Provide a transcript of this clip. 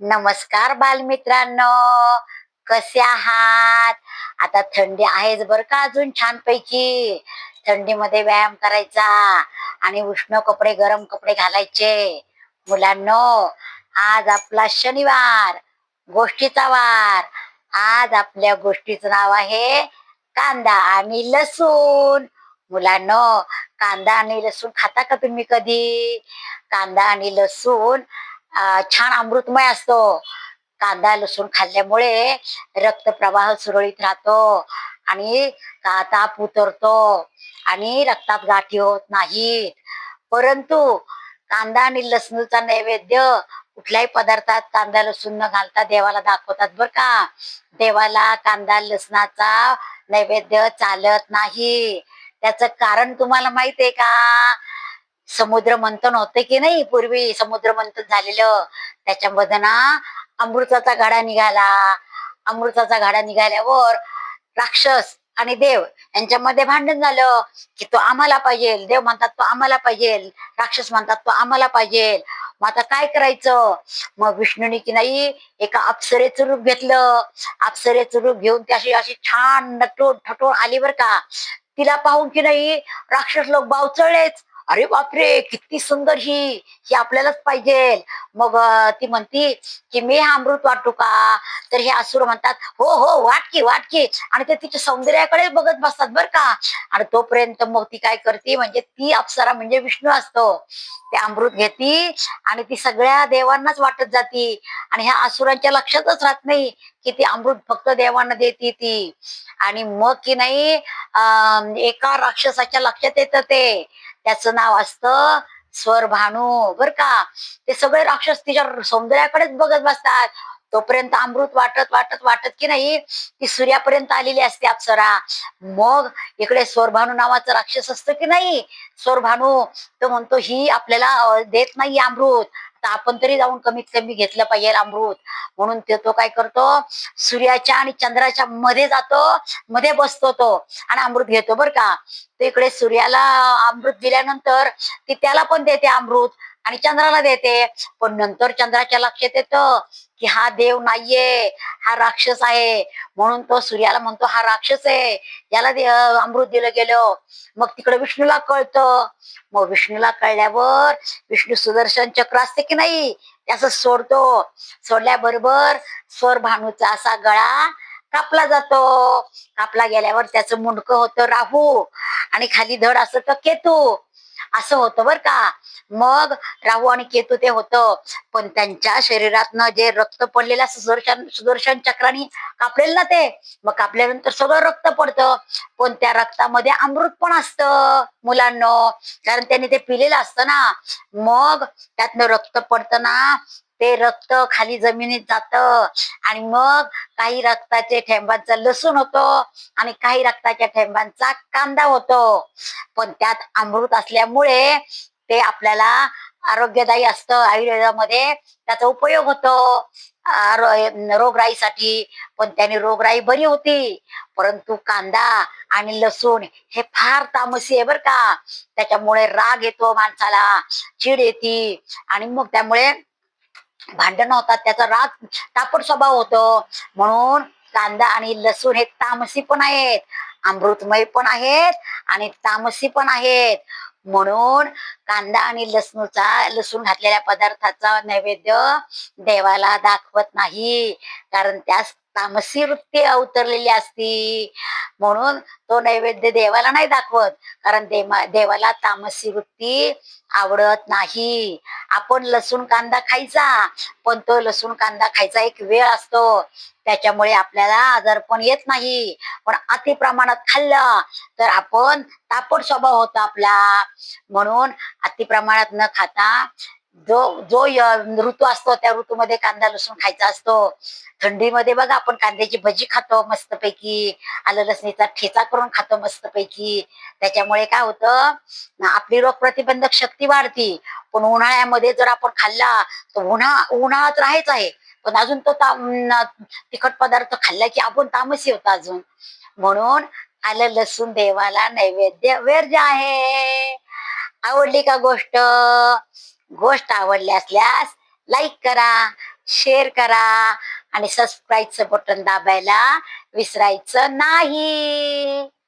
नमस्कार बालमित्रांनो. कसे आहात? आता थंडी आहेच बर का अजून छान पैकी थंडीमध्ये व्यायाम करायचा आणि उष्ण कपडे गरम कपडे घालायचे. मुलांनो आज आपला शनिवार गोष्टीचा वार. आज आपल्या गोष्टीचं नाव आहे कांदा आणि लसूण. मुलांनो कांदा आणि लसूण खाता का तुम्ही कधी? कांदा आणि लसूण छान अमृतमय असतो. कांदा लसूण खाल्ल्यामुळे रक्तप्रवाह सुरळीत राहतो आणि ताप उतरतो आणि रक्तात गाठी होत नाहीत. परंतु कांदा आणि लसणूचा नैवेद्य कुठल्याही पदार्थात कांदा लसूण न घालता देवाला दाखवतात बर का. देवाला कांदा लसणाचा नैवेद्य चालत नाही. त्याच कारण तुम्हाला माहीत आहे का? समुद्र मंथन होते की नाही? पूर्वी समुद्र मंथन झालेलं. त्याच्यामध्ये ना अमृताचा गाडा निघाला. अमृताचा गाडा निघाल्यावर राक्षस आणि देव यांच्यामध्ये भांडण झालं की तो आम्हाला पाहिजे. देव म्हणतात तो आम्हाला पाहिजे. राक्षस म्हणतात तो आम्हाला पाहिजे. मग आता काय करायचं? मग विष्णूने की नाही एका अप्सरेचं रूप घेतलं. अप्सरेचं रूप घेऊन ती अशी अशी छान नटून ठटून आली बर का. तिला पाहून की नाही राक्षस लोक बावचळलेच. अरे बापरे किती सुंदर ही ही आपल्यालाच पाहिजे. मग ती म्हणती की मी हा अमृत वाटू का? तर हे असुर म्हणतात हो हो वाट की वाट की. आणि ते तिच्या सौंदर्याकडे बघत बसतात बर का. आणि तोपर्यंत मग ती काय करते म्हणजे ती अप्सरा म्हणजे विष्णू असतो. ते अमृत घेती आणि ती सगळ्या देवांनाच वाटत जाती. आणि ह्या असुरांच्या लक्षातच राहत नाही की ती अमृत फक्त देवांना देते ती. आणि मग की नाही एका राक्षसाच्या लक्षात येतं ते. त्याचं नाव असतं स्वर भानू बर का? ते सगळे राक्षस तिच्या सौंदर्याकडेच बघत बसतात. तोपर्यंत अमृत वाटत वाटत वाटत की नाही ती सूर्यापर्यंत आलेली असते अप्सरा. मग इकडे स्वरभानू नावाचं राक्षस असतं की नाही? स्वरभानू तो म्हणतो ही आपल्याला देत नाही अमृत. तर आपण तरी जाऊन कमीत कमी घेतलं पाहिजे अमृत. म्हणून ते तो काय करतो? सूर्याच्या आणि चंद्राच्या मध्ये जातो मध्ये बसतो तो आणि अमृत घेतो बर का. तर इकडे सूर्याला अमृत दिल्यानंतर ती त्याला पण देते अमृत. आणि चंद्राला देते. पण नंतर चंद्राच्या लक्षात येतं की हा देव नाहीये हा राक्षस आहे. म्हणून तो सूर्याला म्हणतो हा राक्षस आहे. याला अमृत दिलं गेलं. मग तिकडे विष्णूला कळतं. मग विष्णूला कळल्यावर विष्णू सुदर्शन चक्र असते की नाही त्याच सोडतो. सोडल्याबरोबर स्वर भानूचा असा गळा कापला जातो. कापला गेल्यावर त्याचं मुंडकं होतं राहू. आणि खाली धड असं तर केतू. असं होतं बर का. मग राहू आणि केतू ते होतं. पण त्यांच्या शरीरातनं जे रक्त पडलेलं सुदर्शन सुदर्शन चक्राने कापलेलं ना ते मग कापल्यानंतर सगळं रक्त पडतं. पण त्या रक्तामध्ये अमृत पण असतं मुलांना. कारण त्यांनी ते पिलेलं असतं ना. मग त्यातनं रक्त पडतं ना ते रक्त खाली जमिनीत जात. आणि मग काही रक्ताचे ठेंबांचा लसूण होतो आणि काही रक्ताच्या थेंबांचा कांदा होतो. पण त्यात अमृत असल्यामुळे ते आपल्याला आरोग्यदायी असतं. आयुर्वेदामध्ये त्याचा उपयोग होतो. रोगराईसाठी पण त्याने रोगराई बरी होती. परंतु कांदा आणि लसूण हे फार तामसी आहे बर का. त्याच्यामुळे राग येतो माणसाला चीड येते आणि मग त्यामुळे भांडण होतात त्याचा राग तापट स्वभाव होतो. म्हणून कांदा आणि लसूण हे तामसी पण आहेत अमृतमय पण आहेत आणि तामसी पण आहेत. म्हणून कांदा आणि लसणूचा लसूण घातलेल्या पदार्थाचा नैवेद्य देवाला दाखवत नाही. कारण त्यास तामसी वृत्ती अवतरलेली असती. म्हणून तो नैवेद्य देवाला नाही दाखवत. कारण देवाला तामसी वृत्ती आवडत नाही. आपण लसूण कांदा खायचा पण तो लसूण कांदा खायचा एक वेळ असतो. त्याच्यामुळे आपल्याला आजारपण येत नाही. पण अति प्रमाणात खाल्लं तर आपण तापट स्वभाव होतो आपला. म्हणून अति प्रमाणात न खाता जो जो ऋतू असतो त्या ऋतूमध्ये कांदा लसूण खायचा असतो. थंडीमध्ये बघा आपण कांद्याची भजी खातो मस्तपैकी. आलं लसणीचा ठेचा करून खातो मस्तपैकी. त्याच्यामुळे काय होतं आपली रोग प्रतिबंधक शक्ती वाढती. पण उन्हाळ्यामध्ये जर आपण खाल्ला तर उन्हा उन्हाळ्यात राहायच आहे. पण अजून तो तिखट पदार्थ खाल्ला की आपण तामसी होतो अजून. म्हणून आलं लसूण देवाला नैवेद्य वर्ज आहे. आवडली का गोष्ट? गोष्ट आवडली असल्यास लाईक करा शेअर करा आणि सबस्क्राईबचं बटन दाबायला विसरायचं नाही.